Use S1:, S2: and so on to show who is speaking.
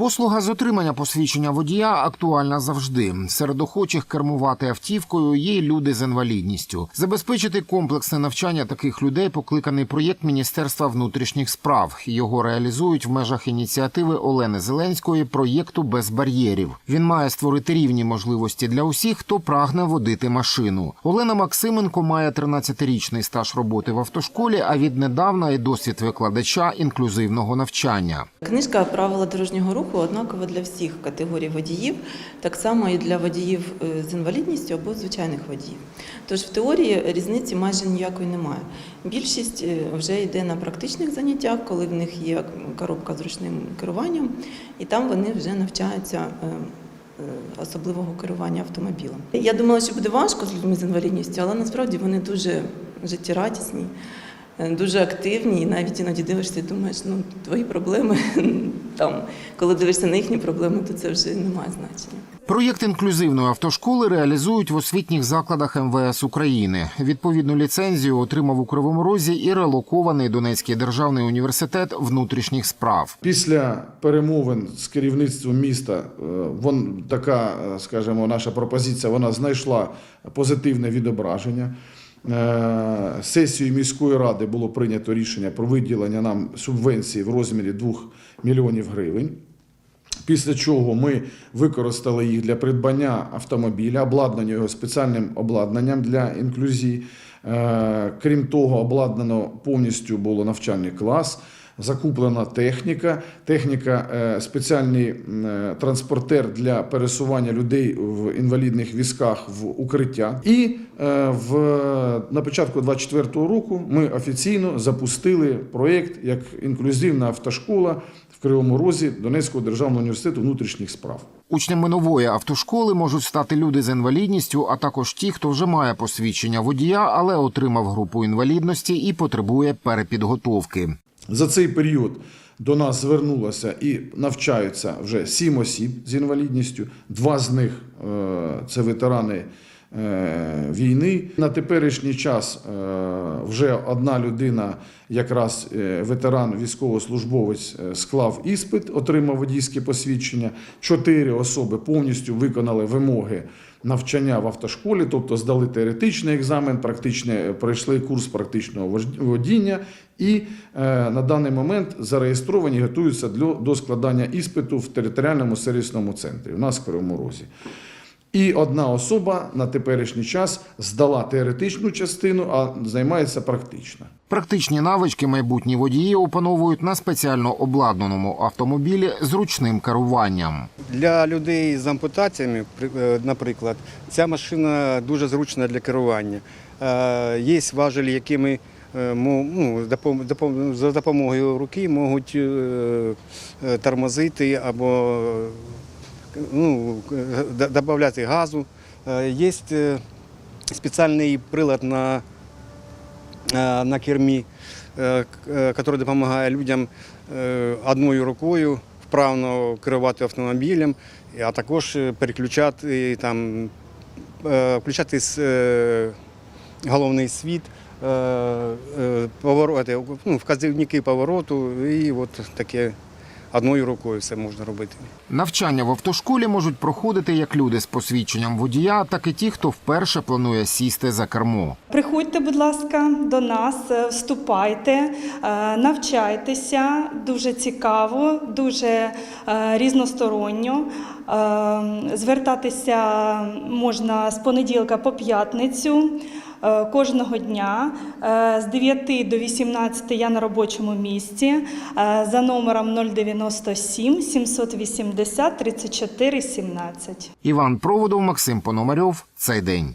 S1: Послуга з отримання посвідчення водія актуальна завжди. Серед охочих кермувати автівкою є люди з інвалідністю. Забезпечити комплексне навчання таких людей покликаний проєкт Міністерства внутрішніх справ. Його реалізують в межах ініціативи Олени Зеленської проєкту без бар'єрів. Він має створити рівні можливості для усіх, хто прагне водити машину. Олена Максименко має 13-річний стаж роботи в автошколі, а віднедавна і досвід викладача інклюзивного навчання.
S2: Книжка правила дорожнього руху однакова для всіх категорій водіїв, так само і для водіїв е, з інвалідністю або звичайних водіїв. Тож в теорії різниці майже ніякої немає. Більшість е, вже йде на практичних заняттях, коли в них є коробка з ручним керуванням, і там вони вже навчаються. е, Особливого керування автомобілем. Я думала, що буде важко з людьми з інвалідністю, але насправді вони дуже життєрадісні, дуже активні, і навіть іноді дивишся і думаєш, ну твої проблеми там, коли дивишся на їхні проблеми, то це вже не має значення.
S1: Проєкт інклюзивної автошколи реалізують в освітніх закладах МВС України. Відповідну ліцензію отримав у Кривому Розі і релокований Донецький державний університет внутрішніх справ.
S3: Після перемовин з керівництвом міста, е, вон така, е, скажімо, наша пропозиція, вона знайшла позитивне відображення. Е, Сесією міської ради було прийнято рішення про виділення нам субвенції в розмірі 2 мільйонів гривень. Після чого ми використали їх для придбання автомобіля, обладнання його спеціальним обладнанням для інклюзії. Е, Крім того, обладнано повністю було навчальний клас. Закуплена техніка, техніка, е, спеціальний е, транспортер для пересування людей в інвалідних візках в укриття. І е, в, на початку 2024 року ми офіційно запустили проєкт як інклюзивна автошкола в Кривому Розі Донецького державного університету внутрішніх справ.
S1: Учнями нової автошколи можуть стати люди з інвалідністю, а також ті, хто вже має посвідчення водія, але отримав групу інвалідності і потребує перепідготовки.
S3: За цей період до нас звернулося і навчаються вже сім осіб з інвалідністю. Два з них е, це ветерани війни. На теперішній час е, вже одна людина, якраз е, ветеран, військовослужбовець, е, склав іспит, отримав водійське посвідчення. Чотири особи повністю виконали вимоги навчання в автошколі, тобто здали теоретичний екзамен, практичне, пройшли курс практичного водіння і е, на даний момент зареєстровані готуються для, до складання іспиту в територіальному сервісному центрі у нас в Кривому Розі. І одна особа на теперішній час здала теоретичну частину, а займається практично.
S1: Практичні навички майбутні водії опановують на спеціально обладнаному автомобілі з ручним керуванням.
S4: Для людей з ампутаціями, при- е, наприклад, ця машина дуже зручна для керування. Е, Є важелі, якими е, мо- ну, за допомогою руки можуть тормозити або ну, д- додати газу. Е, Є е, спеціальний прилад на, е, на кермі, який допомагає людям одною рукою вправно керувати автомобілем, а також переключати там, включати головний світ, повороти, ну, вказівники повороту і от таке одною рукою все можна робити.
S1: Навчання в автошколі можуть проходити як люди з посвідченням водія, так і ті, хто вперше планує сісти за кермо.
S5: Приходьте, будь ласка, до нас, е, вступайте, е, навчайтеся. Дуже цікаво, дуже е, різносторонньо. Звертатися можна з понеділка по п'ятницю. Е, Кожного дня Е, з 9 до 18 я на робочому місці е, за номером 097 780 34 17.
S1: Іван Проводов, Максим Пономарьов. Цей день.